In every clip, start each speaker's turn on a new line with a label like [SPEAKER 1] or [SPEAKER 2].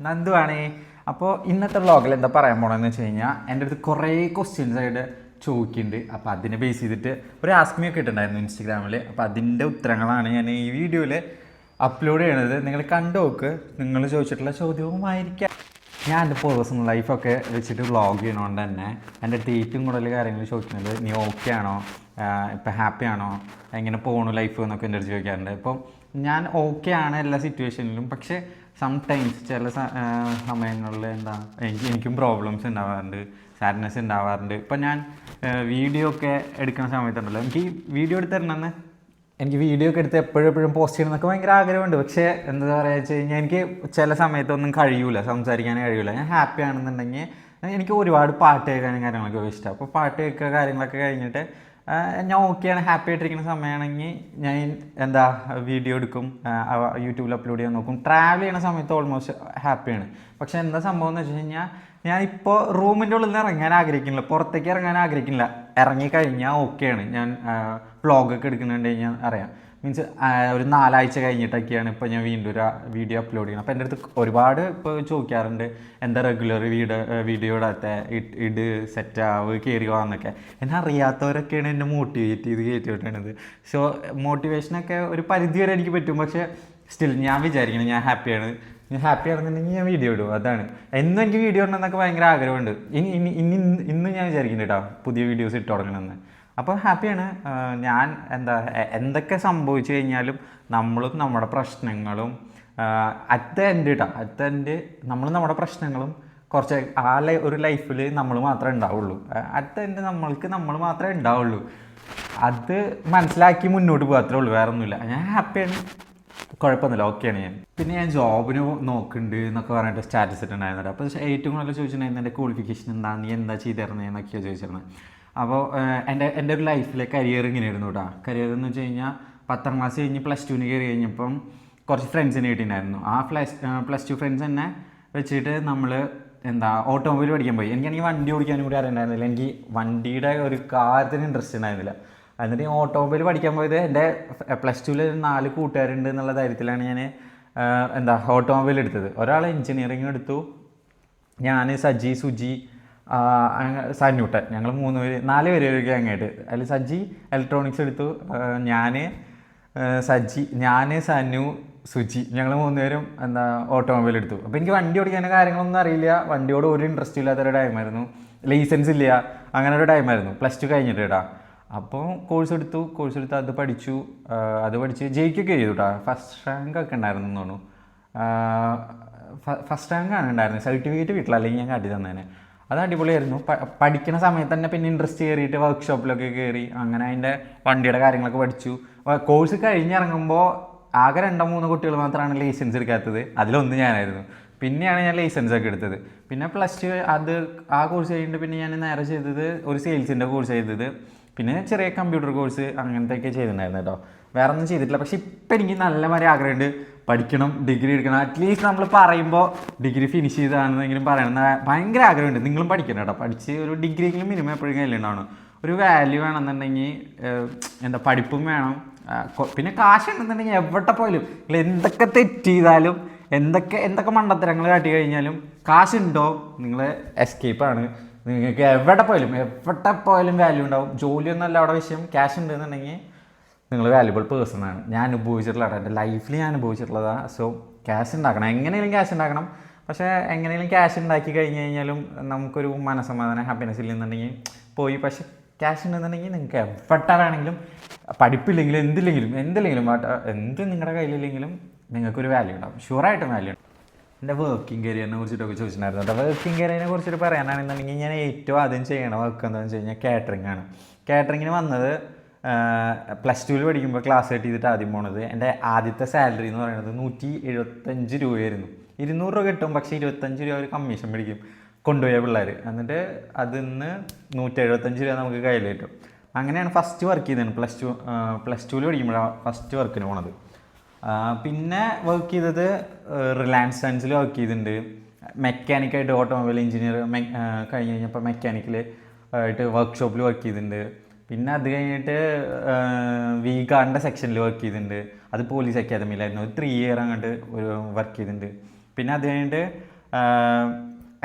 [SPEAKER 1] നന്ദുവാണേ അപ്പോൾ ഇന്നത്തെ വ്ളോഗിൽ എന്താ പറയാൻ പോണെന്ന് വെച്ച് കഴിഞ്ഞാൽ എന്റെ അടുത്ത് കുറേ ക്വസ്റ്റ്യൻസ് ആയിട്ട് ചോദിക്കുന്നുണ്ട് അപ്പോൾ അതിനെ ബേസ് ചെയ്തിട്ട് ഒരു ആസ്മി ഒക്കെ ഇട്ടിട്ടുണ്ടായിരുന്നു ഇൻസ്റ്റഗ്രാമിൽ അപ്പോൾ അതിന്റെ ഉത്തരങ്ങളാണ് ഞാൻ ഈ വീഡിയോയിൽ അപ്ലോഡ് ചെയ്യണത്. നിങ്ങൾ കണ്ടു നോക്ക്. നിങ്ങൾ ചോദിച്ചിട്ടുള്ള ചോദ്യവുമായിരിക്കാം. ഞാൻ എന്റെ പേഴ്സണൽ ലൈഫൊക്കെ വെച്ചിട്ട് വ്ളോഗ് ചെയ്യണോണ്ട് തന്നെ എന്റെ അടുത്ത് ഏറ്റവും കൂടുതൽ കാര്യങ്ങൾ ചോദിക്കുന്നത് നീ ഓക്കെ ആണോ? ഇപ്പം ഹാപ്പി ആണോ? എങ്ങനെ പോകണു ലൈഫ് എന്നൊക്കെ എന്റെ അടുത്ത് ചോദിക്കാറുണ്ട്. ഇപ്പം ഞാൻ ഓക്കെ ആണ് എല്ലാ സിറ്റുവേഷനിലും പക്ഷേ സംടൈംസ് ചില സമയങ്ങളിൽ എന്താ എനിക്ക് എനിക്കും പ്രോബ്ലംസ് ഉണ്ടാവാറുണ്ട് സാഡ്നെസ് ഉണ്ടാവാറുണ്ട് ഇപ്പം ഞാൻ വീഡിയോ ഒക്കെ എടുക്കുന്ന സമയത്തുണ്ടല്ലോ. എനിക്ക് വീഡിയോ എടുത്ത് തരണമെന്ന് എനിക്ക് വീഡിയോ ഒക്കെ എടുത്ത് എപ്പോഴും എപ്പോഴും പോസ്റ്റ് ചെയ്യണം എന്നൊക്കെ ഭയങ്കര ആഗ്രഹമുണ്ട്. പക്ഷേ എന്താ പറയുക വെച്ച് കഴിഞ്ഞാൽ എനിക്ക് ചില സമയത്തൊന്നും കഴിയൂല. സംസാരിക്കാനേ കഴിയൂല. ഞാൻ ഹാപ്പി ആണെന്നുണ്ടെങ്കിൽ എനിക്ക് ഒരുപാട് പാട്ട് കേൾക്കാനും കാര്യങ്ങളൊക്കെ ഇഷ്ടമാണ് അപ്പോൾ പാട്ട് കേൾക്കുക കാര്യങ്ങളൊക്കെ കഴിഞ്ഞിട്ട് ഞാൻ ഓക്കെയാണ് ഹാപ്പി ആയിട്ടിരിക്കുന്ന സമയമാണെങ്കിൽ ഞാൻ എന്താ വീഡിയോ എടുക്കും. യൂട്യൂബിൽ അപ്ലോഡ് ചെയ്യാൻ നോക്കും. ട്രാവൽ ചെയ്യുന്ന സമയത്ത് ഓൾമോസ്റ്റ് ഹാപ്പിയാണ് പക്ഷെ എന്താ സംഭവം എന്ന് വെച്ച് കഴിഞ്ഞാൽ ഞാൻ ഇപ്പോൾ റൂമിന്റെ ഉള്ളിൽ നിന്ന് ഇറങ്ങാൻ ആഗ്രഹിക്കുന്നില്ല. പുറത്തേക്ക് ഇറങ്ങാൻ ആഗ്രഹിക്കുന്നില്ല. ഇറങ്ങിക്കഴിഞ്ഞാൽ ഓക്കെയാണ് ഞാൻ വ്ളോഗൊക്കെ എടുക്കുന്നുണ്ടെങ്കിൽ ഞാൻ അറിയാം. മീൻസ് ഒരു നാലാഴ്ച കഴിഞ്ഞിട്ടൊക്കെയാണ് ഇപ്പോൾ ഞാൻ വീണ്ടും ഒരു വീഡിയോ അപ്ലോഡ് ചെയ്യണം അപ്പോൾ എന്റെ അടുത്ത് ഒരുപാട് ഇപ്പോൾ ചോദിക്കാറുണ്ട് എന്താ റെഗുലർ വീഡിയോ വീഡിയോ ഇടാത്ത? ഇട്- സെറ്റ് ആവ് കയറി വാന്നൊക്കെ. എന്നെ അറിയാത്തവരൊക്കെയാണ് എന്നെ മോട്ടിവേറ്റ് ചെയ്ത് കയറ്റി വിട്ടണത് സോ മോട്ടിവേഷനൊക്കെ ഒരു പരിധി വരെ എനിക്ക് പറ്റും. പക്ഷേ സ്റ്റിൽ ഞാൻ വിചാരിക്കണം ഞാൻ ഹാപ്പിയാണ് ഞാൻ ഹാപ്പി ആണെന്നുണ്ടെങ്കിൽ ഞാൻ വീഡിയോ ഇടും. അതാണ്. എന്നും എനിക്ക് വീഡിയോ ഇടണമെന്നൊക്കെ ഭയങ്കര ആഗ്രഹമുണ്ട്. ഇനി ഇനി ഇനി ഇന്ന് ഞാൻ വിചാരിക്കുന്നുണ്ട് കേട്ടോ പുതിയ വീഡിയോസ് ഇട്ട് തുടങ്ങണമെന്ന്. അപ്പോൾ ഹാപ്പിയാണ്. ഞാൻ എന്താ എന്തൊക്കെ സംഭവിച്ചു കഴിഞ്ഞാലും നമ്മളും നമ്മുടെ പ്രശ്നങ്ങളും അറ്റ് ദ എൻഡ് കേട്ടോ അറ്റ് ദ എൻഡ് നമ്മൾ നമ്മുടെ പ്രശ്നങ്ങളും കുറച്ച് ആ ലൈ ഒരു ലൈഫിൽ നമ്മൾ മാത്രമേ ഉണ്ടാവുള്ളൂ. അറ്റ് ദ എൻഡ് നമ്മൾക്ക് നമ്മൾ മാത്രമേ ഉണ്ടാവുള്ളൂ. അത് മനസ്സിലാക്കി മുന്നോട്ട് പോകാത്രേ ഉള്ളൂ. വേറെ ഒന്നുമില്ല ഞാൻ ഹാപ്പിയാണ്. കുഴപ്പമൊന്നുമില്ല. ഓക്കെയാണ് ഞാൻ. പിന്നെ ഞാൻ ജോബിന് നോക്കുന്നുണ്ട് എന്നൊക്കെ പറഞ്ഞിട്ട് സ്റ്റാറ്റസ് ഇട്ടുണ്ടായിരുന്നത് അപ്പോൾ ഏറ്റവും കൂടുതൽ ചോദിച്ചിട്ടുണ്ടായിരുന്നു എന്റെ ക്വാളിഫിക്കേഷൻ എന്താണ് നീ എന്താ ചെയ്തിരുന്നത് എന്നൊക്കെയാണ് ചോദിച്ചിരുന്നത്. അപ്പോൾ എന്റെ എന്റെ ഒരു ലൈഫിലെ കരിയർ ഇങ്ങനെയായിരുന്നു കേട്ടോ കരിയർ എന്ന് വെച്ച് കഴിഞ്ഞാൽ പത്താം ക്ലാസ് കഴിഞ്ഞ് പ്ലസ് ടുവിന് കയറി കഴിഞ്ഞപ്പം കുറച്ച് ഫ്രണ്ട്സിനെ കിട്ടിയിട്ടുണ്ടായിരുന്നു. ആ പ്ലസ് പ്ലസ് ടു ഫ്രണ്ട്സ് തന്നെ വെച്ചിട്ട് നമ്മൾ എന്താ ഓട്ടോമൊബൈൽ പഠിക്കാൻ പോയി. എനിക്കാണെങ്കിൽ വണ്ടി ഓടിക്കാനും കൂടി അറിയണ്ടായിരുന്നില്ല. എനിക്ക് വണ്ടിയുടെ ഒരു കാര്യത്തിന് ഇൻട്രസ്റ്റ് ഉണ്ടായിരുന്നില്ല. എന്നിട്ട് ഞാൻ ഓട്ടോമൊബൈൽ പഠിക്കാൻ പോയത് എന്റെ പ്ലസ് ടുവിൽ നാല് കൂട്ടുകാരുണ്ട് എന്നുള്ള ധൈര്യത്തിലാണ് ഞാൻ എന്താ ഓട്ടോമൊബൈൽ എടുത്തത്. ഒരാൾ എഞ്ചിനീയറിംഗ് എടുത്തു. ഞാൻ സജി സുജി അങ്ങ- ഞങ്ങൾ മൂന്ന് പേര് നാല് പേര് ഒരു ഗ്യാങ്ങായിട്ട് അതിൽ സജ്ജി ഇലക്ട്രോണിക്സ് എടുത്തു. ഞാൻ സജ്ജി ഞാൻ സന്നു സുജി. ഞങ്ങൾ മൂന്നുപേരും എന്താ ഓട്ടോമൊബൈൽ എടുത്തു. അപ്പോൾ എനിക്ക് വണ്ടി ഓടിക്കാൻ കാര്യങ്ങളൊന്നും അറിയില്ല. വണ്ടിയോട് ഒരു ഇൻട്രസ്റ്റ് ഇല്ലാത്തൊരു ടൈമായിരുന്നു ലൈസൻസ് ഇല്ല. അങ്ങനെ ഒരു ടൈമായിരുന്നു പ്ലസ് ടു കഴിഞ്ഞിട്ട് കേട്ടാ അപ്പോൾ കോഴ്സ് എടുത്തു. കോഴ്സ് എടുത്ത് അത് പഠിച്ചു. അത് പഠിച്ച് ജയിക്കൊക്കെ ചെയ്തു കേട്ടോ ഫസ്റ്റ് റാങ്ക് ഒക്കെ ഉണ്ടായിരുന്നു തോന്നുന്നു. ഫസ്റ്റ് റാങ്ക് ആണ് ഉണ്ടായിരുന്നത് സർട്ടിഫിക്കറ്റ് വീട്ടിൽ അല്ലെങ്കിൽ ഞാൻ കാട്ടി തന്നേനെ. അത് അടിപൊളിയായിരുന്നു. പഠിക്കുന്ന സമയത്ത് തന്നെ പിന്നെ ഇൻട്രസ്റ്റ് കയറിയിട്ട് വർക്ക്ഷോപ്പിലൊക്കെ കയറി അങ്ങനെ അതിന്റെ വണ്ടിയുടെ കാര്യങ്ങളൊക്കെ പഠിച്ചു. കോഴ്സ് കഴിഞ്ഞിറങ്ങുമ്പോൾ ആകെ രണ്ടോ മൂന്ന് കുട്ടികൾ മാത്രമാണ് ലൈസൻസ് എടുക്കാത്തത്. അതിലൊന്ന് ഞാനായിരുന്നു. പിന്നെയാണ് ഞാൻ ലൈസൻസ് ഒക്കെ എടുത്തത്. പിന്നെ പ്ലസ് ടു അത് ആ കോഴ്സ് കഴിഞ്ഞിട്ട് പിന്നെ ഞാൻ നേരെ ചെയ്തത് ഒരു സെയിൽസിന്റെ കോഴ്സ് ചെയ്തത്. പിന്നെ ചെറിയ കമ്പ്യൂട്ടർ കോഴ്സ് അങ്ങനത്തെയൊക്കെ ചെയ്തിട്ടുണ്ടായിരുന്നു കേട്ടോ. വേറെ ഒന്നും ചെയ്തിട്ടില്ല. പക്ഷെ ഇപ്പം എനിക്ക് നല്ല മാതിരി ആഗ്രഹമുണ്ട്. പഠിക്കണം ഡിഗ്രി എടുക്കണം. അറ്റ്ലീസ്റ്റ് നമ്മൾ പറയുമ്പോൾ ഡിഗ്രി ഫിനിഷ് ചെയ്താണെന്നെങ്കിലും പറയണം. ഭയങ്കര ആഗ്രഹമുണ്ട്. നിങ്ങളും പഠിക്കണം കേട്ടോ പഠിച്ച് ഒരു ഡിഗ്രിയെങ്കിലും മിനിമം എപ്പോഴും കയ്യിലുണ്ടാവണം ഒരു വാല്യൂ വേണമെന്നുണ്ടെങ്കിൽ എന്താ പഠിപ്പും വേണം. പിന്നെ കാശ് ഉണ്ടെന്നുണ്ടെങ്കിൽ എവിടെ പോയാലും നിങ്ങൾ എന്തൊക്കെ തെറ്റ് ചെയ്താലും എന്തൊക്കെ എന്തൊക്കെ മണ്ടത്തരങ്ങൾ കാട്ടി കഴിഞ്ഞാലും കാശുണ്ടോ? നിങ്ങൾ എസ്കേപ്പാണ് നിങ്ങൾക്ക് എവിടെ പോയാലും എവിടെ പോയാലും വാല്യൂ ഉണ്ടാവും. ജോലിയൊന്നല്ല അവിടെ വിഷയം. ക്യാഷ് ഉണ്ടെന്നുണ്ടെങ്കിൽ നിങ്ങൾ വാല്യുബിൾ പേഴ്സൺ ആണ്. ഞാൻ അനുഭവിച്ചിട്ടുള്ളതാണ് എന്റെ ലൈഫിൽ ഞാൻ അനുഭവിച്ചിട്ടുള്ളതാണ് സോ ക്യാഷ് ഉണ്ടാക്കണം. എങ്ങനെയെങ്കിലും ക്യാഷ് ഉണ്ടാക്കണം. പക്ഷേ എങ്ങനെയെങ്കിലും ക്യാഷ് ഉണ്ടാക്കി കഴിഞ്ഞ് കഴിഞ്ഞാലും നമുക്കൊരു മനസമാധാനം ഹാപ്പിനെസ് ഇല്ലെന്നുണ്ടെങ്കിൽ പോയി. പക്ഷേ ക്യാഷ് ഉണ്ടെന്നുണ്ടെങ്കിൽ നിങ്ങൾക്ക് എവിടെ വേണമെങ്കിലും പഠിപ്പില്ലെങ്കിലും എന്തില്ലെങ്കിലും എന്തില്ലെങ്കിലും എന്ത് നിങ്ങളുടെ കയ്യിലില്ലെങ്കിലും നിങ്ങൾക്കൊരു വാല്യൂ ഉണ്ടാവും. ഷുവറായിട്ടും വാല്യൂ ഉണ്ട് എന്റെ വർക്കിംഗ് കരിയറിനെ കുറിച്ചിട്ടൊക്കെ ചോദിച്ചിട്ടുണ്ടായിരുന്നു അപ്പോൾ വർക്കിംഗ് കരിയറിനെ കുറിച്ചിട്ട് പറയാനാണെന്നുണ്ടെങ്കിൽ ഞാൻ ഏറ്റവും ആദ്യം ചെയ്യണ വർക്ക് എന്താണെന്ന് വെച്ച് കഴിഞ്ഞാൽ കാറ്ററിംഗ് ആണ്. കാറ്ററിങ്ങിന് വന്നത് പ്ലസ് ടുവിൽ പഠിക്കുമ്പോൾ ക്ലാസ് കട്ട് ചെയ്തിട്ട് ആദ്യം പോണത്. എന്റെ ആദ്യത്തെ സാലറി എന്ന് പറയുന്നത് നൂറ്റി എഴുപത്തഞ്ച് രൂപയായിരുന്നു. ഇരുന്നൂറ് രൂപ കിട്ടും പക്ഷേ ഇരുപത്തഞ്ച് രൂപ അവർ കമ്മീഷൻ പിടിക്കും കൊണ്ടുപോയ പിള്ളേർ എന്നിട്ട് അതിൽ നിന്ന് നൂറ്റി എഴുപത്തഞ്ച് രൂപ നമുക്ക് കയ്യിൽ കിട്ടും. അങ്ങനെയാണ് ഫസ്റ്റ് വർക്ക് ചെയ്തത്. പ്ലസ് ടു പ്ലസ് ടുവിൽ പഠിക്കുമ്പോഴാണ് ഫസ്റ്റ് വർക്കിന് പോണത്. പിന്നെ വർക്ക് ചെയ്തത് റിലയൻസ് സയൻസിൽ വർക്ക് ചെയ്തിട്ടുണ്ട്. മെക്കാനിക്കായിട്ട് ഓട്ടോമൊബൈൽ എഞ്ചിനീയർ കഴിഞ്ഞ് കഴിഞ്ഞപ്പോൾ മെക്കാനിക്കൽ ആയിട്ട് വർക്ക്ഷോപ്പിൽ വർക്ക് ചെയ്തിട്ടുണ്ട്. പിന്നെ അത് കഴിഞ്ഞിട്ട് വീഗാറിന്റെ സെക്ഷനിൽ വർക്ക് ചെയ്തിട്ടുണ്ട്. അത് പോലീസ് അക്കാദമിയിലായിരുന്നു ഒരു ത്രീ ഇയർ അങ്ങോട്ട് ഒരു വർക്ക് ചെയ്തിട്ടുണ്ട്. പിന്നെ അത് കഴിഞ്ഞിട്ട്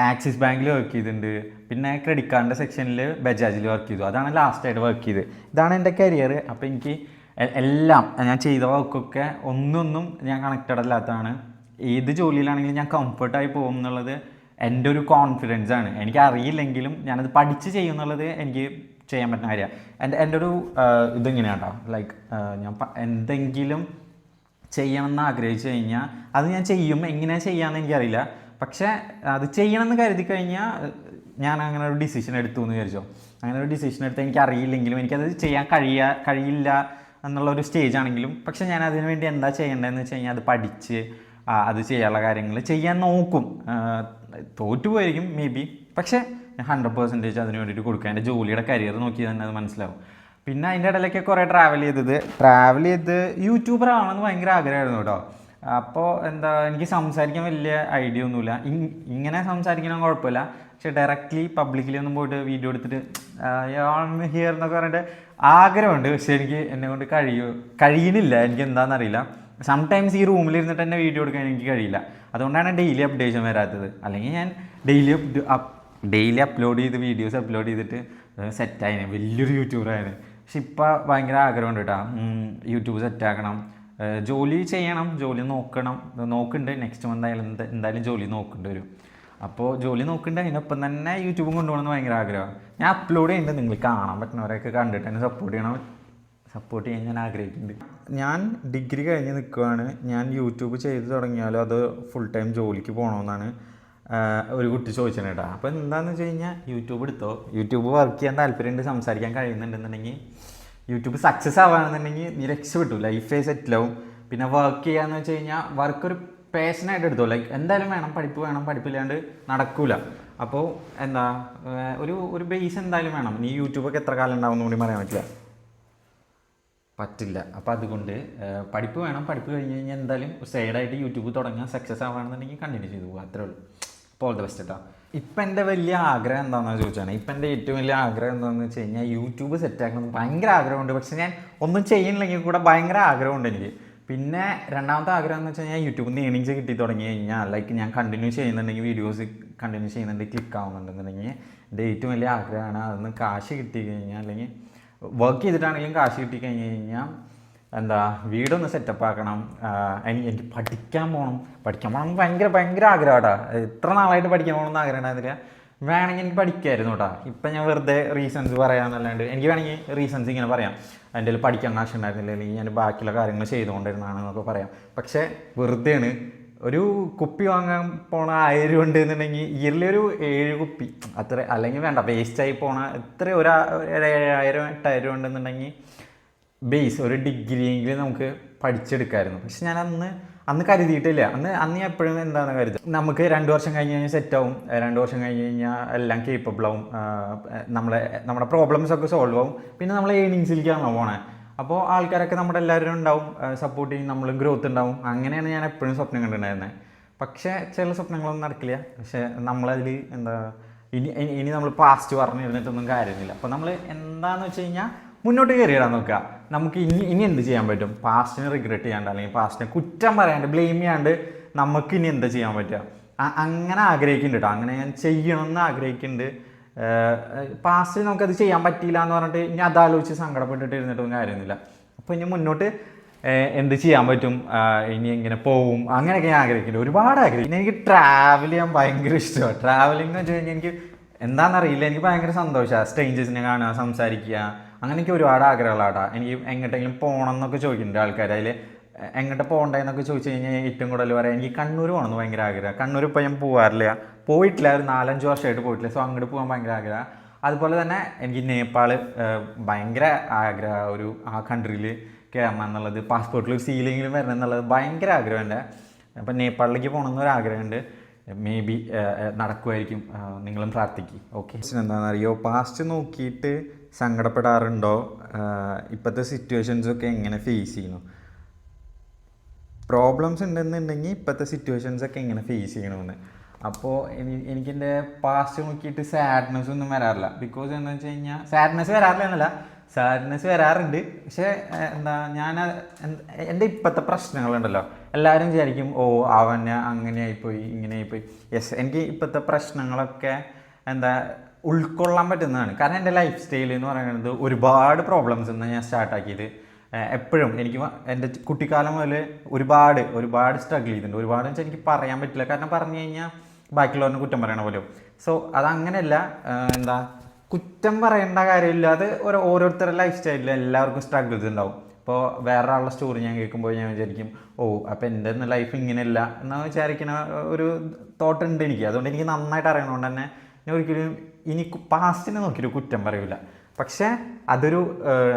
[SPEAKER 1] ആക്സിസ് ബാങ്കിൽ വർക്ക് ചെയ്തിട്ടുണ്ട്. പിന്നെ ക്രെഡിറ്റ് കാർഡിന്റെ സെക്ഷനിൽ ബജാജിൽ വർക്ക് ചെയ്തു. അതാണ് ലാസ്റ്റായിട്ട് വർക്ക് ചെയ്ത്. ഇതാണ് എന്റെ കരിയർ അപ്പോൾ എനിക്ക് എല്ലാം ഞാൻ ചെയ്ത വർക്കൊക്കെ ഒന്നൊന്നും ഞാൻ കണക്റ്റഡ് അല്ലാത്തതാണ്. ഏത് ജോലിയിലാണെങ്കിലും ഞാൻ കംഫർട്ടായി പോകും എന്നുള്ളത് എന്റെ ഒരു കോൺഫിഡൻസ് ആണ്. എനിക്ക് അറിയില്ലെങ്കിലും ഞാനത് പഠിച്ച് ചെയ്യുന്നുള്ളത് എനിക്ക് ചെയ്യാൻ പറ്റുന്ന കാര്യമാണ് എന്റെ എന്റെ ഒരു ഇതിങ്ങനെയാണ് കേട്ടോ ലൈക്ക് ഞാൻ എന്തെങ്കിലും ചെയ്യണമെന്ന് ആഗ്രഹിച്ചു കഴിഞ്ഞാൽ അത് ഞാൻ ചെയ്യും. എങ്ങനെ ചെയ്യാമെന്ന് എനിക്കറിയില്ല. പക്ഷേ അത് ചെയ്യണമെന്ന് കരുതി കഴിഞ്ഞാൽ ഞാൻ അങ്ങനെ ഒരു ഡിസിഷൻ എടുത്തു എന്ന് വിചാരിച്ചോ. അങ്ങനെ ഒരു ഡിസിഷൻ എടുത്ത് എനിക്ക് അറിയില്ലെങ്കിലും എനിക്കത് ചെയ്യാൻ കഴിയ കഴിയില്ല എന്നുള്ള ഒരു സ്റ്റേജ് ആണെങ്കിലും പക്ഷേ ഞാൻ അതിനു വേണ്ടി എന്താ ചെയ്യേണ്ടതെന്ന് വെച്ച് കഴിഞ്ഞാൽ അത് പഠിച്ച് അത് ചെയ്യാനുള്ള കാര്യങ്ങൾ ചെയ്യാൻ നോക്കും. തോറ്റുപോയിരിക്കും മേ ബി പക്ഷേ ഹൺഡ്രഡ് പെർസെന്റേജ് അതിന് വേണ്ടിയിട്ട് കൊടുക്കുക എന്റെ ജോലിയുടെ കരിയർ നോക്കി തന്നെ അത് മനസ്സിലാവും. പിന്നെ അതിന്റെ ഇടയിലൊക്കെ കുറേ ട്രാവൽ ചെയ്തത്. ട്രാവൽ ചെയ്ത് യൂട്യൂബർ ആണെന്ന് ഭയങ്കര ആഗ്രഹമായിരുന്നു കേട്ടോ. അപ്പോൾ എന്താ എനിക്ക് സംസാരിക്കാൻ വലിയ ഐഡിയ ഒന്നുമില്ല. ഇങ്- ഇങ്ങനെ സംസാരിക്കണം കുഴപ്പമില്ല. പക്ഷെ ഡയറക്റ്റ്ലി പബ്ലിക്കിലി ഒന്നും പോയിട്ട് വീഡിയോ എടുത്തിട്ട് ഹിയർ എന്നൊക്കെ പറഞ്ഞിട്ട് ആഗ്രഹമുണ്ട്. പക്ഷെ എനിക്ക് എന്നെ കൊണ്ട് കഴിയൂ കഴിയുന്നില്ല. എനിക്ക് എന്താണെന്നറിയില്ല. സംടൈംസ് ഈ റൂമിലിരുന്നിട്ട് തന്നെ വീഡിയോ എടുക്കാൻ എനിക്ക് കഴിയില്ല. അതുകൊണ്ടാണ് ഡെയിലി അപ്ഡേഷൻ വരാത്തത്. അല്ലെങ്കിൽ ഞാൻ ഡെയിലി ഡെയിലി അപ്ലോഡ് ചെയ്ത് വീഡിയോസ് അപ്ലോഡ് ചെയ്തിട്ട് സെറ്റായിന് വലിയൊരു യൂട്യൂബറായിരുന്നു പക്ഷെ ഇപ്പോൾ ഭയങ്കര ആഗ്രഹമുണ്ട് കേട്ടോ യൂട്യൂബ് സെറ്റാക്കണം ജോലി ചെയ്യണം. ജോലി നോക്കണം. നോക്കുന്നുണ്ട് നെക്സ്റ്റ് മന്ത് ആയാലും എന്താ- എന്തായാലും ജോലി നോക്കേണ്ടി വരും. അപ്പോൾ ജോലി നോക്കുന്നുണ്ട് അതിനൊപ്പം തന്നെ യൂട്യൂബും കൊണ്ടുപോകണമെന്ന് ഭയങ്കര ആഗ്രഹമാണ് ഞാൻ അപ്ലോഡ് ചെയ്യുന്നുണ്ട് നിങ്ങൾ കാണാൻ പറ്റുന്നവരൊക്കെ കണ്ടിട്ട് എന്നെ സപ്പോർട്ട് ചെയ്യണം. സപ്പോർട്ട് ചെയ്യാൻ ഞാൻ ആഗ്രഹിക്കുന്നുണ്ട് ഞാൻ ഡിഗ്രി കഴിഞ്ഞ് നിൽക്കുകയാണ് ഞാൻ യൂട്യൂബ് ചെയ്ത് തുടങ്ങിയാലും അത് ഫുൾ ടൈം ജോലിക്ക് പോകണമെന്നാണ് ഒരു കുട്ടി ചോദിച്ചാണ് കേട്ടോ. അപ്പോൾ എന്താണെന്ന് വെച്ച് കഴിഞ്ഞാൽ യൂട്യൂബ് എടുത്തോ? യൂട്യൂബ് വർക്ക് ചെയ്യാൻ താല്പര്യമുണ്ട് സംസാരിക്കാൻ കഴിയുന്നുണ്ടെന്നുണ്ടെങ്കിൽ യൂട്യൂബ് സക്സസ് ആവുകയാണെന്നുണ്ടെങ്കിൽ നീ രക്ഷപ്പെട്ടു. ലൈഫേ സെറ്റിലാവും പിന്നെ വർക്ക് ചെയ്യാന്ന് വെച്ച് കഴിഞ്ഞാൽ വർക്ക് ഒരു പാഷനായിട്ട് എടുത്തോ. ലൈക്ക് എന്തായാലും വേണം പഠിപ്പ് വേണം പഠിപ്പില്ലാണ്ട് നടക്കൂല. അപ്പോൾ എന്താ ഒരു ഒരു ബേസ് എന്തായാലും വേണം. നീ യൂട്യൂബൊക്കെ എത്ര കാലം ഉണ്ടാവും കൂടി പറയാൻ പറ്റില്ല. പറ്റില്ല. അപ്പോൾ അതുകൊണ്ട് പഠിപ്പ് വേണം. പഠിപ്പ് കഴിഞ്ഞ് കഴിഞ്ഞാൽ എന്തായാലും സൈഡായിട്ട് യൂട്യൂബ് തുടങ്ങാൻ സക്സസ് ആവുകയാണെന്നുണ്ടെങ്കിൽ കണ്ടിന്യൂ ചെയ്തു പോകുക അത്രേ ഉള്ളൂ. അപ്പോൾ ഓൾ ദ ബെസ്റ്റ് കേട്ടോ ഇപ്പം എന്റെ വലിയ ആഗ്രഹം എന്താണെന്ന് ചോദിച്ചാണ് ഇപ്പം എന്റെ ഏറ്റവും വലിയ ആഗ്രഹം എന്താണെന്ന് വെച്ച് കഴിഞ്ഞാൽ യൂട്യൂബ് സെറ്റാക്കണം ഭയങ്കര ആഗ്രഹമുണ്ട്. പക്ഷേ ഞാൻ ഒന്നും ചെയ്യുന്നില്ലെങ്കിൽ കൂടെ ഭയങ്കര ആഗ്രഹമുണ്ട് എനിക്ക്. പിന്നെ രണ്ടാമത്തെ ആഗ്രഹം എന്ന് വെച്ച് കഴിഞ്ഞാൽ യൂട്യൂബിൽ നിന്ന് ഏണിങ്സ് കിട്ടി തുടങ്ങി കഴിഞ്ഞാൽ ലൈക്ക് ഞാൻ കണ്ടിന്യൂ ചെയ്യുന്നുണ്ടെങ്കിൽ വീഡിയോസ് കണ്ടിന്യൂ ചെയ്യുന്നുണ്ടെങ്കിൽ ക്ലിക്ക് ആവുന്നുണ്ടെന്നുണ്ടെങ്കിൽ എന്റെ ഏറ്റവും വലിയ ആഗ്രഹമാണ് അതൊന്ന് കാശ് കിട്ടി കഴിഞ്ഞാൽ അല്ലെങ്കിൽ വർക്ക് ചെയ്തിട്ടാണെങ്കിലും കാശ് കിട്ടി കഴിഞ്ഞ് കഴിഞ്ഞാൽ എന്താ വീടൊന്ന് സെറ്റപ്പ് ആക്കണം. എനിക്ക് പഠിക്കാൻ പോകണം പഠിക്കാൻ പോകണം ഭയങ്കര ഭയങ്കര ആഗ്രഹമാട്ടാ. ഇത്ര നാളായിട്ട് പഠിക്കാൻ പോകണം എന്ന് ആഗ്രഹം വേണമെങ്കിൽ എനിക്ക് പഠിക്കായിരുന്നു കേട്ടോ. ഇപ്പം ഞാൻ വെറുതെ റീസൺസ് പറയാമെന്നല്ലാണ്ട് എനിക്ക് വേണമെങ്കിൽ റീസൺസ് ഇങ്ങനെ പറയാം. എന്റെ പഠിക്കാൻ കാശ് ഉണ്ടായിരുന്നില്ല. അല്ലെങ്കിൽ ഞാൻ ബാക്കിയുള്ള കാര്യങ്ങൾ ചെയ്തുകൊണ്ടിരുന്നതാണ് എന്നൊക്കെ പറയാം. പക്ഷേ വെറുതെയാണ്. ഒരു കുപ്പി വാങ്ങാൻ പോണ ആയിരം ഉണ്ട് എന്നുണ്ടെങ്കിൽ ഇയർലി ഒരു ഏഴ് കുപ്പി. അത്ര അല്ലെങ്കിൽ വേണ്ട വേസ്റ്റായി പോണ ഇത്ര ഒരു ഏഴായിരം എട്ടായിരം ഉണ്ടെന്നുണ്ടെങ്കിൽ ബേസ് ഒരു ഡിഗ്രിയെങ്കിലും നമുക്ക് പഠിച്ചെടുക്കായിരുന്നു. പക്ഷെ ഞാൻ അന്ന് അന്ന് കരുതിയിട്ടില്ല. അന്ന് അന്ന് ഞാൻ എപ്പോഴും എന്താണ് കരുതുക നമുക്ക് രണ്ട് വർഷം കഴിഞ്ഞ് കഴിഞ്ഞാൽ സെറ്റാവും രണ്ട് വർഷം കഴിഞ്ഞ് കഴിഞ്ഞാൽ എല്ലാം കേപ്പബിൾ ആവും. നമ്മളെ നമ്മുടെ പ്രോബ്ലംസ് ഒക്കെ സോൾവ് ആവും. പിന്നെ നമ്മൾ ഏണിങ്സിലേക്കാണല്ലോ പോണേ. അപ്പോൾ ആൾക്കാരൊക്കെ നമ്മുടെ എല്ലാവരും ഉണ്ടാവും. സപ്പോർട്ട് ചെയ്യും. നമ്മളും ഗ്രോത്ത് ഉണ്ടാവും. അങ്ങനെയാണ് ഞാൻ എപ്പോഴും സ്വപ്നം കണ്ടിട്ടുണ്ടായിരുന്നത് പക്ഷേ ചില സ്വപ്നങ്ങളൊന്നും നടക്കില്ല. പക്ഷേ നമ്മളതിൽ എന്താ ഇനി- ഇനി നമ്മൾ പാസ്റ്റ് പറഞ്ഞിരുന്നിട്ടൊന്നും കാര്യമില്ല. അപ്പോൾ നമ്മൾ എന്താണെന്ന് വെച്ച് കഴിഞ്ഞാൽ മുന്നോട്ട് കയറിയിടാൻ നോക്കുക. നമുക്ക് ഇനി ഇനി എന്ത് ചെയ്യാൻ പറ്റും? പാസ്റ്റിനെ റിഗ്രറ്റ് ചെയ്യാണ്ട് അല്ലെങ്കിൽ പാസ്റ്റിനെ കുറ്റം പറയാണ്ട് ബ്ലെയിം ചെയ്യാണ്ട് നമുക്ക് ഇനി എന്താ ചെയ്യാൻ പറ്റുക? അങ്ങനെ ആഗ്രഹിക്കുന്നുണ്ട് കേട്ടോ അങ്ങനെ ഞാൻ ചെയ്യണമെന്ന് ആഗ്രഹിക്കുന്നുണ്ട്. പാസ്റ്റിൽ നമുക്കത് ചെയ്യാൻ പറ്റിയില്ല എന്ന് പറഞ്ഞിട്ട് ഇനി അതാലോചിച്ച് സങ്കടപ്പെട്ടിട്ട് ഇരുന്നിട്ടൊന്നും കാര്യമൊന്നുമില്ല. അപ്പോൾ ഇനി മുന്നോട്ട് എന്ത് ചെയ്യാൻ പറ്റും? ഇനി എങ്ങനെ പോവും? അങ്ങനെയൊക്കെ ഞാൻ ആഗ്രഹിക്കുന്നുണ്ട്. ഒരുപാട് ആഗ്രഹിക്കും. എനിക്ക് ട്രാവൽ ചെയ്യാൻ ഭയങ്കര ഇഷ്ടമാണ് ട്രാവലിംഗ് എന്ന് വെച്ച് കഴിഞ്ഞാൽ എനിക്ക് എന്താണെന്നറിയില്ല എനിക്ക് ഭയങ്കര സന്തോഷമാണ് സ്ട്രേഞ്ചേഴ്സിനെ കാണുക സംസാരിക്കുക. അങ്ങനെ എനിക്ക് ഒരുപാട് ആഗ്രഹമുള്ളതാട്ടാ എനിക്ക് എങ്ങോട്ടെങ്കിലും പോകണം എന്നൊക്കെ ചോദിക്കുന്നുണ്ട് ആൾക്കാർ അതിൽ എങ്ങോട്ട് പോകണ്ടെന്നൊക്കെ ചോദിച്ചു കഴിഞ്ഞാൽ ഏറ്റവും കൂടുതൽ പറയാം എനിക്ക് കണ്ണൂർ പോകണമെന്ന് ഭയങ്കര ആഗ്രഹം. കണ്ണൂർ ഇപ്പോൾ ഞാൻ പോകാറില്ല പോയിട്ടില്ല ഒരു നാലഞ്ച് വർഷമായിട്ട് പോയിട്ടില്ല. സോ അങ്ങോട്ട് പോകാൻ ഭയങ്കര ആഗ്രഹം. അതുപോലെ തന്നെ എനിക്ക് നേപ്പാൾ ഭയങ്കര ആഗ്രഹ. ഒരു ആ കൺട്രിയിൽ കയറണം എന്നുള്ളത് പാസ്പോർട്ടിൽ സീലിങ്ങിലും വരണം എന്നുള്ളത് ഭയങ്കര ആഗ്രഹമുണ്ട് അപ്പം നേപ്പാളിലേക്ക് പോകണമെന്ന് ആഗ്രഹമുണ്ട്. മേ ബി നടക്കുമായിരിക്കും നിങ്ങളും പ്രാർത്ഥിക്കും. ഓക്കെ എന്താണെന്ന് അറിയോ പാസ്റ്റ് നോക്കിയിട്ട് സങ്കടപ്പെടാറുണ്ടോ? ഇപ്പോഴത്തെ സിറ്റുവേഷൻസൊക്കെ എങ്ങനെ ഫേസ് ചെയ്യുന്നു? പ്രോബ്ലംസ് ഉണ്ടെന്നുണ്ടെങ്കിൽ ഇപ്പോഴത്തെ സിറ്റുവേഷൻസ് ഒക്കെ എങ്ങനെ ഫേസ് ചെയ്യണമെന്ന് അപ്പോൾ എനിക്കെന്റെ പാസ്റ്റ് നോക്കിയിട്ട് സാഡ്നെസ് ഒന്നും വരാറില്ല. ബിക്കോസ് എന്താ വെച്ച് കഴിഞ്ഞാൽ സാഡ്നെസ് വരാറില്ല എന്നല്ല സാഡ്നെസ് വരാറുണ്ട്. പക്ഷേ എന്താ ഞാൻ എന്റെ ഇപ്പോഴത്തെ പ്രശ്നങ്ങളുണ്ടല്ലോ. എല്ലാവരും വിചാരിക്കും ഓ അവന് അങ്ങനെയായിപ്പോയി ഇങ്ങനെയായിപ്പോയി യെസ് എനിക്ക് ഇപ്പോഴത്തെ പ്രശ്നങ്ങളൊക്കെ എന്താ ഉൾക്കൊള്ളാൻ പറ്റുന്നതാണ്. കാരണം എന്റെ ലൈഫ് സ്റ്റൈൽ എന്ന് പറയുന്നത് ഒരുപാട് പ്രോബ്ലംസ് നിന്ന് ഞാൻ സ്റ്റാർട്ടാക്കിയത് എപ്പോഴും എനിക്ക് എന്റെ കുട്ടിക്കാലം മുതൽ ഒരുപാട് ഒരുപാട് സ്ട്രഗിൾ ചെയ്തിട്ടുണ്ട്. ഒരുപാട് വെച്ചാൽ എനിക്ക് പറയാൻ പറ്റില്ല. കാരണം പറഞ്ഞു കഴിഞ്ഞാൽ ബാക്കിയുള്ളവരെ കുറ്റം പറയണ പോലും സോ അതങ്ങനെയല്ല എന്താ കുറ്റം പറയേണ്ട കാര്യമില്ല. അത് ഓരോ ഓരോരുത്തരുടെ ലൈഫ് സ്റ്റൈലിൽ എല്ലാവർക്കും സ്ട്രഗിൾസ് ഉണ്ടാവും ഇപ്പോൾ വേറെ ആളുടെ സ്റ്റോറി ഞാൻ കേൾക്കുമ്പോൾ ഞാൻ വിചാരിക്കും ഓ അപ്പോൾ എന്റെ ലൈഫ് ഇങ്ങനെയല്ല എന്ന് വിചാരിക്കുന്ന ഒരു തോട്ടുണ്ട് എനിക്ക്. അതുകൊണ്ട് എനിക്ക് നന്നായിട്ട് അറിയണതുകൊണ്ട് തന്നെ ഞാൻ ഒരിക്കലും ഇനി പാസ്റ്റിനെ നോക്കിയൊരു കുറ്റം പറയൂല. പക്ഷേ അതൊരു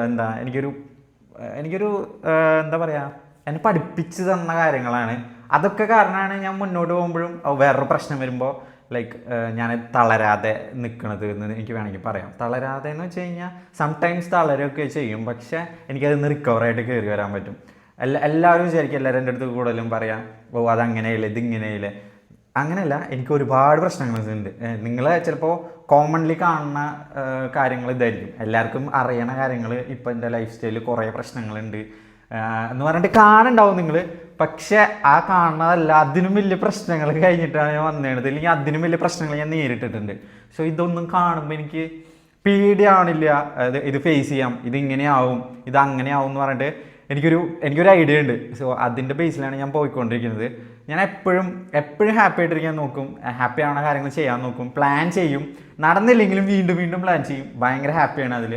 [SPEAKER 1] എന്താ എനിക്കൊരു എനിക്കൊരു എന്താ പറയുക എന്നെ പഠിപ്പിച്ച് തന്ന കാര്യങ്ങളാണ്. അതൊക്കെ കാരണമാണ് ഞാൻ മുന്നോട്ട് പോകുമ്പോഴും വേറൊരു പ്രശ്നം വരുമ്പോൾ ലൈക്ക് ഞാൻ തളരാതെ നിൽക്കണത് എന്ന് എനിക്ക് വേണമെങ്കിൽ പറയാം. തളരാതെ എന്ന് വെച്ച് കഴിഞ്ഞാൽ സംടൈംസ് തളരൊക്കെ ചെയ്യും. പക്ഷേ എനിക്കത് നിന്ന് റിക്കവറായിട്ട് കയറി വരാൻ പറ്റും. എല്ലാ എല്ലാവരും വിചാരിക്കും എല്ലാവരും എന്റെ അടുത്ത് കൂടുതലും പറയാം ഓ അതങ്ങനെയില്ല ഇതിങ്ങനെയില്ല. അങ്ങനെയല്ല എനിക്ക് ഒരുപാട് പ്രശ്നങ്ങളുണ്ട് നിങ്ങൾ ചിലപ്പോൾ കോമൺലി കാണുന്ന കാര്യങ്ങൾ ഇതായിരിക്കും. എല്ലാവർക്കും അറിയണ കാര്യങ്ങൾ ഇപ്പം എന്റെ ലൈഫ് സ്റ്റൈലിൽ കുറേ പ്രശ്നങ്ങളുണ്ട്. എന്ന് പറഞ്ഞിട്ട് കാണുണ്ടാവും നിങ്ങൾ പക്ഷേ ആ കാണുന്നതല്ല അതിനും വലിയ പ്രശ്നങ്ങൾ കഴിഞ്ഞിട്ടാണ് ഞാൻ വന്നേണത്. അല്ലെങ്കിൽ അതിനും വലിയ പ്രശ്നങ്ങൾ ഞാൻ നേരിട്ടിട്ടുണ്ട്. സോ ഇതൊന്നും കാണുമ്പോൾ എനിക്ക് പേടിയാവണില്ല. അത് ഇത് ഫേസ് ചെയ്യാം ഇത് ഇങ്ങനെയാവും ഇത് അങ്ങനെയാവും എന്ന് പറഞ്ഞിട്ട് എനിക്കൊരു എനിക്കൊരു ഐഡിയ ഉണ്ട്. സോ അതിന്റെ ബേസിലാണ് ഞാൻ പോയിക്കൊണ്ടിരിക്കുന്നത്. ഞാൻ എപ്പോഴും എപ്പോഴും ഹാപ്പി ആയിട്ടിരിക്കാൻ നോക്കും. ഹാപ്പി ആവണ കാര്യങ്ങൾ ചെയ്യാൻ നോക്കും. പ്ലാൻ ചെയ്യും. നടന്നില്ലെങ്കിലും വീണ്ടും വീണ്ടും പ്ലാൻ ചെയ്യും. ഭയങ്കര ഹാപ്പിയാണ് അതിൽ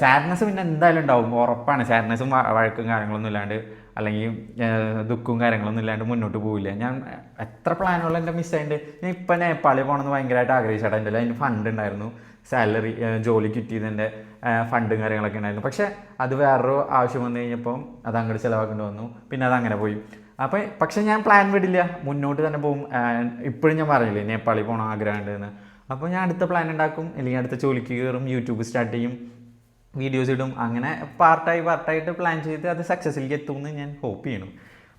[SPEAKER 1] സാഡ്നെസ് പിന്നെ എന്തായാലും ഉണ്ടാവും. ഉറപ്പാണ്. സാഡ്നെസ്സും വഴക്കും കാര്യങ്ങളൊന്നും ഇല്ലാണ്ട് അല്ലെങ്കിൽ ദുഃഖവും കാര്യങ്ങളൊന്നും ഇല്ലാണ്ട് മുന്നോട്ട് പോവില്ല. ഞാൻ എത്ര പ്ലാനുള്ള എന്റെ മിസ്സായിട്ട് ഞാൻ ഇപ്പം നേപ്പാളിൽ പോകണമെന്ന് ഭയങ്കരമായിട്ട് ആഗ്രഹിച്ചാണ് എന്റെ അതിന് ഫണ്ട് ഉണ്ടായിരുന്നു. സാലറി ജോലി കിട്ടിയതിന്റെ ഫണ്ടും കാര്യങ്ങളൊക്കെ ഉണ്ടായിരുന്നു. പക്ഷേ അത് വേറൊരു ആവശ്യം വന്നു കഴിഞ്ഞപ്പം അത് അങ്ങോട്ട് ചിലവാക്കേണ്ടി വന്നു. പിന്നെ അത് അങ്ങനെ പോയി. അപ്പോൾ പക്ഷെ ഞാൻ പ്ലാൻ വിടില്ല. മുന്നോട്ട് തന്നെ പോകും ഇപ്പോഴും ഞാൻ പറഞ്ഞില്ലേ നേപ്പാളിൽ പോകണം ആഗ്രഹമുണ്ട് എന്ന് അപ്പോൾ ഞാൻ അടുത്ത പ്ലാൻ ഉണ്ടാക്കും. അല്ലെങ്കിൽ അടുത്ത ജോലിക്ക് കയറും യൂട്യൂബ് സ്റ്റാർട്ട് ചെയ്യും വീഡിയോസ് ഇടും. അങ്ങനെ പാർട്ടായി പാർട്ടായിട്ട് പ്ലാൻ ചെയ്ത് അത് സക്സസ്സിലേക്ക് എത്തുമെന്ന് ഞാൻ ഹോപ്പ് ചെയ്യണം.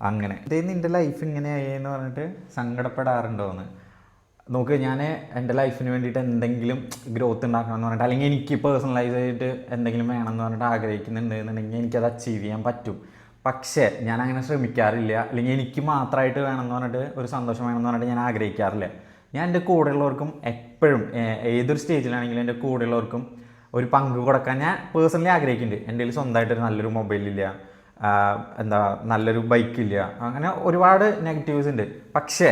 [SPEAKER 1] അങ്ങനെ. ഇതേ നിന്റെ ലൈഫ് ഇങ്ങനെയായി എന്ന് പറഞ്ഞിട്ട് സങ്കടപ്പെടാറുണ്ടോ എന്ന് നോക്ക് ഞാൻ എന്റെ ലൈഫിന് വേണ്ടിയിട്ട് എന്തെങ്കിലും ഗ്രോത്ത് ഉണ്ടാക്കണം എന്ന് പറഞ്ഞിട്ട് അല്ലെങ്കിൽ എനിക്ക് പേഴ്സണലൈസ് ആയിട്ട് എന്തെങ്കിലും വേണമെന്ന് പറഞ്ഞിട്ട് ആഗ്രഹിക്കുന്നുണ്ട് എന്നുണ്ടെങ്കിൽ എനിക്കത് അച്ചീവ് ചെയ്യാൻ പറ്റും. പക്ഷേ ഞാൻ അങ്ങനെ ശ്രമിക്കാറില്ല. അല്ലെങ്കിൽ എനിക്ക് മാത്രമായിട്ട് വേണമെന്ന് പറഞ്ഞിട്ട് ഒരു സന്തോഷം വേണമെന്ന് പറഞ്ഞിട്ട് ഞാൻ ആഗ്രഹിക്കാറില്ല. ഞാൻ എന്റെ കൂടെയുള്ളവർക്കും എപ്പോഴും ഏതൊരു സ്റ്റേജിലാണെങ്കിലും എന്റെ കൂടെയുള്ളവർക്കും ഒരു പങ്ക് കൊടുക്കാൻ ഞാൻ പേഴ്സണലി ആഗ്രഹിക്കുന്നുണ്ട്. എന്റെ കയ്യിൽ സ്വന്തമായിട്ടൊരു നല്ലൊരു മൊബൈലില്ല എന്താ നല്ലൊരു ബൈക്കില്ല അങ്ങനെ ഒരുപാട് നെഗറ്റീവ്സ് ഉണ്ട്. പക്ഷേ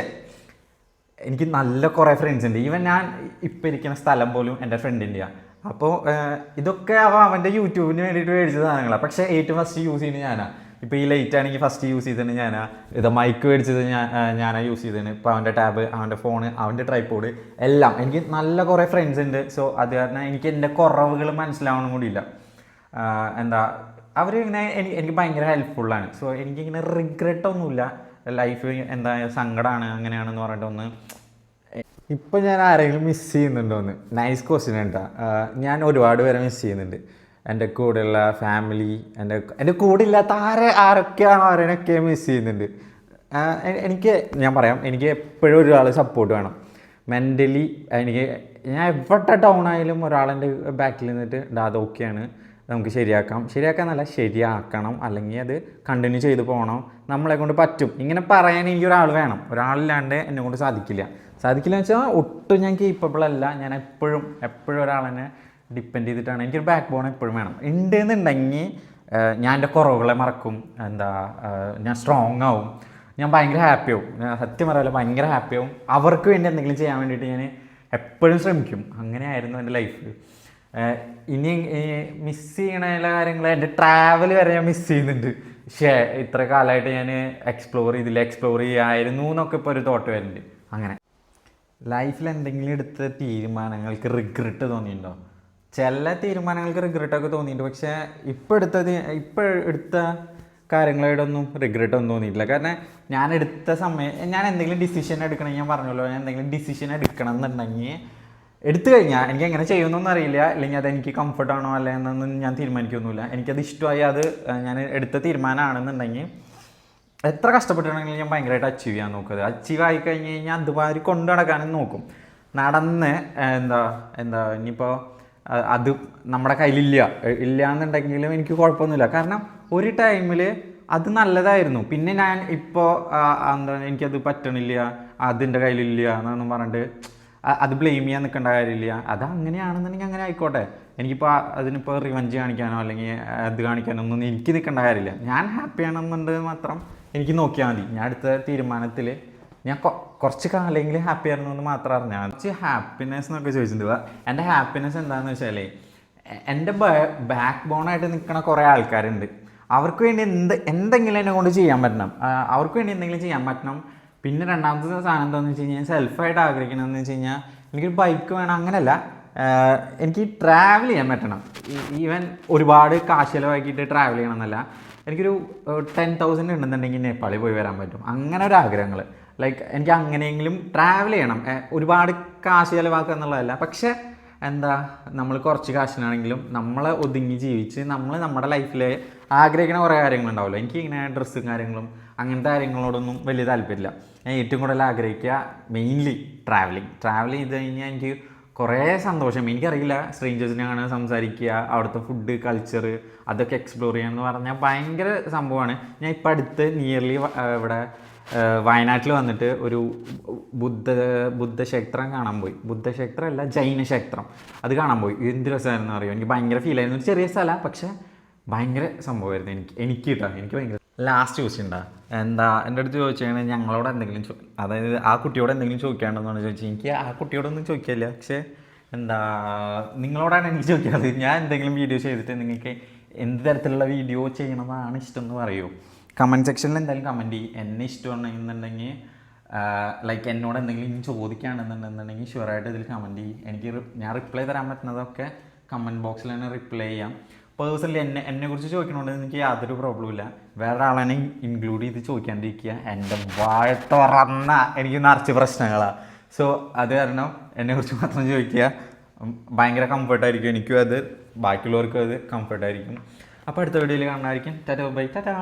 [SPEAKER 1] എനിക്ക് നല്ല കുറേ ഫ്രണ്ട്സ് ഉണ്ട്. ഈവൻ ഞാൻ ഇപ്പം ഇരിക്കുന്ന സ്ഥലം പോലും എന്റെ ഫ്രണ്ടിന്റെയാണ് അപ്പോൾ ഇതൊക്കെ അവൻ അവന്റെ യൂട്യൂബിന് വേണ്ടിയിട്ട് മേടിച്ച സാധനങ്ങളാണ് പക്ഷേ ഏറ്റവും ഫസ്റ്റ് യൂസ് ചെയ്യുന്നത് ഞാനാണ് ഇപ്പോൾ ഈ ലൈറ്റ് ആണെങ്കിൽ ഫസ്റ്റ് യൂസ് ചെയ്തത് ഞാനാ. ഇത് മൈക്ക് മേടിച്ചത് ഞാൻ ഞാനാ യൂസ് ചെയ്തത് ഇപ്പോൾ അവന്റെ ടാബ് അവന്റെ ഫോണ് അവന്റെ ട്രൈപ്പോഡ് എല്ലാം. എനിക്ക് നല്ല കുറേ ഫ്രണ്ട്സ് ഉണ്ട് സോ അത് കാരണം എനിക്ക് എന്റെ കുറവുകൾ മനസ്സിലാവണം കൂടിയില്ല. എന്താ അവർ ഇങ്ങനെ എനിക്ക് എനിക്ക് ഭയങ്കര ഹെൽപ്ഫുള്ളാണ് സോ എനിക്കിങ്ങനെ റിഗ്രറ്റ് ഒന്നുമില്ല. ലൈഫ് എന്താ സങ്കടമാണ് അങ്ങനെയാണെന്ന് പറഞ്ഞിട്ടൊന്ന് ഇപ്പം ഞാൻ ആരെങ്കിലും മിസ് ചെയ്യുന്നുണ്ടോ എന്ന്? നൈസ് ക്വസ്റ്റ്യൻ കേട്ടോ ഞാൻ ഒരുപാട് പേരെ മിസ് ചെയ്യുന്നുണ്ട്. എന്റെ കൂടെയുള്ള ഫാമിലി എന്റെ എന്റെ കൂടെ ഇല്ലാത്ത ആരെ ആരൊക്കെയാണോ ആരെയൊക്കെ മിസ് ചെയ്യുന്നുണ്ട്? എനിക്ക് ഞാൻ പറയാം എനിക്ക് എപ്പോഴും ഒരാൾ സപ്പോർട്ട് വേണം. മെന്റലി എനിക്ക് ഞാൻ എവിടെ ടൗൺ ആയാലും ഒരാളെന്റെ ബാക്കിൽ നിന്നിട്ട് "ഡാ, അത് ഓക്കെയാണ് നമുക്ക് ശരിയാക്കാം. ശരിയാക്കാന്നല്ല ശരിയാക്കണം. അല്ലെങ്കിൽ അത് കണ്ടിന്യൂ ചെയ്ത് പോകണം. നമ്മളെ കൊണ്ട് പറ്റും. ഇങ്ങനെ പറയാൻ എനിക്ക് ഒരാൾ വേണം. ഒരാളില്ലാണ്ട് എന്നെ കൊണ്ട് സാധിക്കില്ല. സാധിക്കില്ല എന്ന് വെച്ചാൽ ഒട്ടും ഞാൻ കേപ്പബിൾ അല്ല. ഞാൻ എപ്പോഴും എപ്പോഴും ഒരാളെന്നെ ഡിപ്പെൻഡ് ചെയ്തിട്ടാണ്. എനിക്കൊരു ബാക്ക് ബോൺ എപ്പോഴും വേണം. ഉണ്ട് എന്നുണ്ടെങ്കിൽ ഞാൻ എന്റെ കുറവുകളെ മറക്കും. എന്താ ഞാൻ സ്ട്രോങ് ആവും. ഞാൻ ഭയങ്കര ഹാപ്പി ആവും. ഞാൻ സത്യം പറയാമല്ലോ ഭയങ്കര ഹാപ്പി ആവും. അവർക്ക് വേണ്ടി എന്തെങ്കിലും ചെയ്യാൻ വേണ്ടിയിട്ട് ഞാൻ എപ്പോഴും ശ്രമിക്കും. അങ്ങനെയായിരുന്നു എന്റെ ലൈഫ് ഇനി മിസ് ചെയ്യണ കാര്യങ്ങൾ എന്റെ ട്രാവൽ വരെ ഞാൻ മിസ് ചെയ്യുന്നുണ്ട്. പക്ഷേ ഇത്ര കാലമായിട്ട് ഞാൻ എക്സ്പ്ലോർ ചെയ്തില്ല. എക്സ്പ്ലോർ ചെയ്യായിരുന്നു എന്നൊക്കെ ഇപ്പോൾ ഒരു തോട്ട് വരുന്നുണ്ട്. അങ്ങനെ. ലൈഫിൽ എന്തെങ്കിലും എടുത്ത തീരുമാനങ്ങൾക്ക് റിഗ്രറ്റ് തോന്നിയിട്ടുണ്ടോ? ചില തീരുമാനങ്ങൾക്ക് റിഗ്രറ്റൊക്കെ തോന്നിയിട്ടുണ്ട്. പക്ഷേ ഇപ്പോൾ എടുത്തത് ഇപ്പോൾ എടുത്ത കാര്യങ്ങളായിട്ടൊന്നും റിഗ്രറ്റ് ഒന്നും തോന്നിയിട്ടില്ല. കാരണം ഞാൻ എടുത്ത സമയം ഞാൻ എന്തെങ്കിലും ഡിസിഷൻ എടുക്കണം ഞാൻ പറഞ്ഞല്ലോ ഞാൻ എന്തെങ്കിലും ഡിസിഷൻ എടുക്കണം എന്നുണ്ടെങ്കിൽ എടുത്തു കഴിഞ്ഞാൽ എനിക്ക് എങ്ങനെ ചെയ്യുമെന്നൊന്നും അറിയില്ല. അല്ലെങ്കിൽ അത് എനിക്ക് കംഫർട്ട് ആണോ അല്ല എന്നൊന്നും ഞാൻ തീരുമാനിക്കൊന്നുമില്ല. എനിക്കത് ഇഷ്ടമായി അത് ഞാൻ എടുത്ത തീരുമാനമാണെന്നുണ്ടെങ്കിൽ എത്ര കഷ്ടപ്പെട്ടിട്ടുണ്ടെങ്കിലും ഞാൻ ഭയങ്കരമായിട്ട് അച്ചീവ് ചെയ്യാൻ നോക്കുന്നത് അച്ചീവ് ആയി കഴിഞ്ഞ് കഴിഞ്ഞാൽ അതുമാതിരി കൊണ്ടു നടക്കാനും നോക്കും. നടന്ന് എന്താ എന്താ ഇനിയിപ്പോൾ അത് നമ്മുടെ കയ്യിലില്ല. ഇല്ല എന്നുണ്ടെങ്കിലും എനിക്ക് കുഴപ്പമൊന്നുമില്ല. കാരണം ഒരു ടൈമിൽ അത് നല്ലതായിരുന്നു. പിന്നെ ഞാൻ ഇപ്പോൾ എന്താ എനിക്കത് പറ്റണില്ല. അതിന്റെ കയ്യിലില്ല എന്നൊന്നും പറഞ്ഞിട്ട് അത് ബ്ലെയിം ചെയ്യാൻ നിൽക്കേണ്ട കാര്യമില്ല. അത് അങ്ങനെയാണെന്നുണ്ടെങ്കിൽ അങ്ങനെ ആയിക്കോട്ടെ. എനിക്കിപ്പോൾ അതിനിപ്പോൾ റിവഞ്ച് കാണിക്കാനോ അല്ലെങ്കിൽ അത് കാണിക്കാനോ ഒന്നും എനിക്ക് നിൽക്കേണ്ട കാര്യമില്ല. ഞാൻ ഹാപ്പി മാത്രം എനിക്ക് നോക്കിയാൽ മതി. ഞാൻ അടുത്ത തീരുമാനത്തിൽ ഞാൻ കുറച്ച് കാലെങ്കിലും ഹാപ്പി ആയിരുന്നു എന്ന് മാത്രം അറിഞ്ഞാൽ കുറച്ച് ഹാപ്പിനെസ് എന്നൊക്കെ ചോദിച്ചിട്ടുണ്ട്. എന്റെ ഹാപ്പിനെസ് എന്താണെന്ന് വെച്ചാൽ എന്റെ ബാക്ക് ബോണായിട്ട് നിൽക്കുന്ന കുറേ ആൾക്കാരുണ്ട്. അവർക്ക് വേണ്ടി എന്ത് എന്തെങ്കിലും എന്നെ കൊണ്ട് ചെയ്യാൻ പറ്റണം. അവർക്ക് വേണ്ടി എന്തെങ്കിലും ചെയ്യാൻ പറ്റണം. പിന്നെ രണ്ടാമത്തെ സാധനം എന്താണെന്ന് വെച്ച് കഴിഞ്ഞാൽ സെൽഫായിട്ട് ആഗ്രഹിക്കണമെന്ന് വെച്ച് കഴിഞ്ഞാൽ എനിക്കൊരു ബൈക്ക് വേണം. അങ്ങനെയല്ല എനിക്ക് ട്രാവൽ ചെയ്യാൻ പറ്റണം. ഈവൻ ഒരുപാട് കാശ് ചിലവാക്കിയിട്ട് ട്രാവൽ ചെയ്യണം എന്നല്ല. എനിക്കൊരു ടെൻ തൗസൻഡ് ഉണ്ടെന്നുണ്ടെങ്കിൽ നേപ്പാളിൽ പോയി വരാൻ പറ്റും. അങ്ങനെ ഒരു ആഗ്രഹങ്ങൾ ലൈക്ക് എനിക്ക് അങ്ങനെയെങ്കിലും ട്രാവൽ ചെയ്യണം. ഒരുപാട് കാശ് ചിലവാക്കുക എന്നുള്ളതല്ല. പക്ഷേ എന്താ നമ്മൾ കുറച്ച് കാശിനാണെങ്കിലും നമ്മളെ ഒതുങ്ങി ജീവിച്ച് നമ്മൾ നമ്മുടെ ലൈഫിൽ ആഗ്രഹിക്കുന്ന കുറേ കാര്യങ്ങളുണ്ടാവുമല്ലോ. എനിക്ക് ഇങ്ങനെ ഡ്രസ്സും കാര്യങ്ങളും അങ്ങനത്തെ കാര്യങ്ങളോടൊന്നും വലിയ താല്പര്യമില്ല. ഞാൻ ഏറ്റവും കൂടുതൽ ആഗ്രഹിക്കുക മെയിൻലി ട്രാവലിംഗ് ട്രാവൽ ചെയ്ത് കഴിഞ്ഞാൽ എനിക്ക് കുറേ സന്തോഷം. എനിക്കറിയില്ല സ്ട്രേഞ്ചേഴ്സിനെയാണ് സംസാരിക്കുക അവിടുത്തെ ഫുഡ് കൾച്ചർ അതൊക്കെ എക്സ്പ്ലോർ ചെയ്യുക എന്ന് പറഞ്ഞാൽ ഭയങ്കര സംഭവമാണ്. ഞാൻ ഇപ്പം അടുത്ത് നിയർലി ഇവിടെ വയനാട്ടിൽ വന്നിട്ട് ഒരു ബുദ്ധ ബുദ്ധക്ഷേത്രം കാണാൻ പോയി. ബുദ്ധക്ഷേത്രം അല്ല ജൈന ക്ഷേത്രം അത് കാണാൻ പോയി. എന്ത് രസമായിരുന്നു അറിയോ? എനിക്ക് ഭയങ്കര ഫീൽ ആയിരുന്നു. ഒരു ചെറിയ സ്ഥലമാണ് പക്ഷേ ഭയങ്കര സംഭവമായിരുന്നു എനിക്ക് എനിക്ക് കിട്ടാം എനിക്ക് ഭയങ്കര ലാസ്റ്റ് ഉണ്ടാ എന്താ എന്റെ അടുത്ത് ചോദിച്ചാൽ ഞങ്ങളോട് എന്തെങ്കിലും അതായത് ആ കുട്ടിയോട് എന്തെങ്കിലും ചോദിക്കാണ്ടെന്നാണ് ചോദിച്ചത് എനിക്ക് ആ കുട്ടിയോടൊന്നും ചോദിക്കില്ല. പക്ഷേ എന്താ നിങ്ങളോടാണ് എനിക്ക് ചോദിക്കാറ് ഞാൻ എന്തെങ്കിലും വീഡിയോ ചെയ്തിട്ട് നിങ്ങൾക്ക് എന്ത് തരത്തിലുള്ള വീഡിയോ ചെയ്യണമെന്നാണ് ഇഷ്ടം എന്ന് പറയൂ. കമന്റ് സെക്ഷനിൽ എന്തായാലും കമന്റ് ചെയ്യും. എന്നെ ഇഷ്ടമാണെന്നുണ്ടെങ്കിൽ ലൈക്ക് എന്നോട് എന്തെങ്കിലും ഇനി ചോദിക്കുകയാണെന്നുണ്ടെന്നുണ്ടെങ്കിൽ ഷുവറായിട്ട് ഇതിൽ കമന്റ് ചെയ്യും. എനിക്ക് ഞാൻ റിപ്ലൈ തരാൻ പറ്റുന്നതൊക്കെ കമന്റ് ബോക്സിൽ തന്നെ റിപ്ലൈ ചെയ്യാം. പേഴ്സണലി എന്നെ എന്നെക്കുറിച്ച് ചോദിക്കണോണ്ട് എനിക്ക് യാതൊരു പ്രോബ്ലം ഇല്ല. വേറെ ആളെ ഇൻക്ലൂഡ് ചെയ്ത് ചോദിക്കാണ്ടിരിക്കുക. എന്റെ വാഴ തുറന്ന എനിക്ക് നിറച്ച് പ്രശ്നങ്ങളാണ് സോ അത് കാരണം എന്നെക്കുറിച്ച് മാത്രം ചോദിക്കുക. ഭയങ്കര കംഫർട്ടായിരിക്കും എനിക്കും അത്. ബാക്കിയുള്ളവർക്കും അത് കംഫർട്ടായിരിക്കും അപ്പോൾ അടുത്ത വീഡിയോയിൽ കാണാമായിരിക്കും ടാറ്റാ ബൈ ടാറ്റാ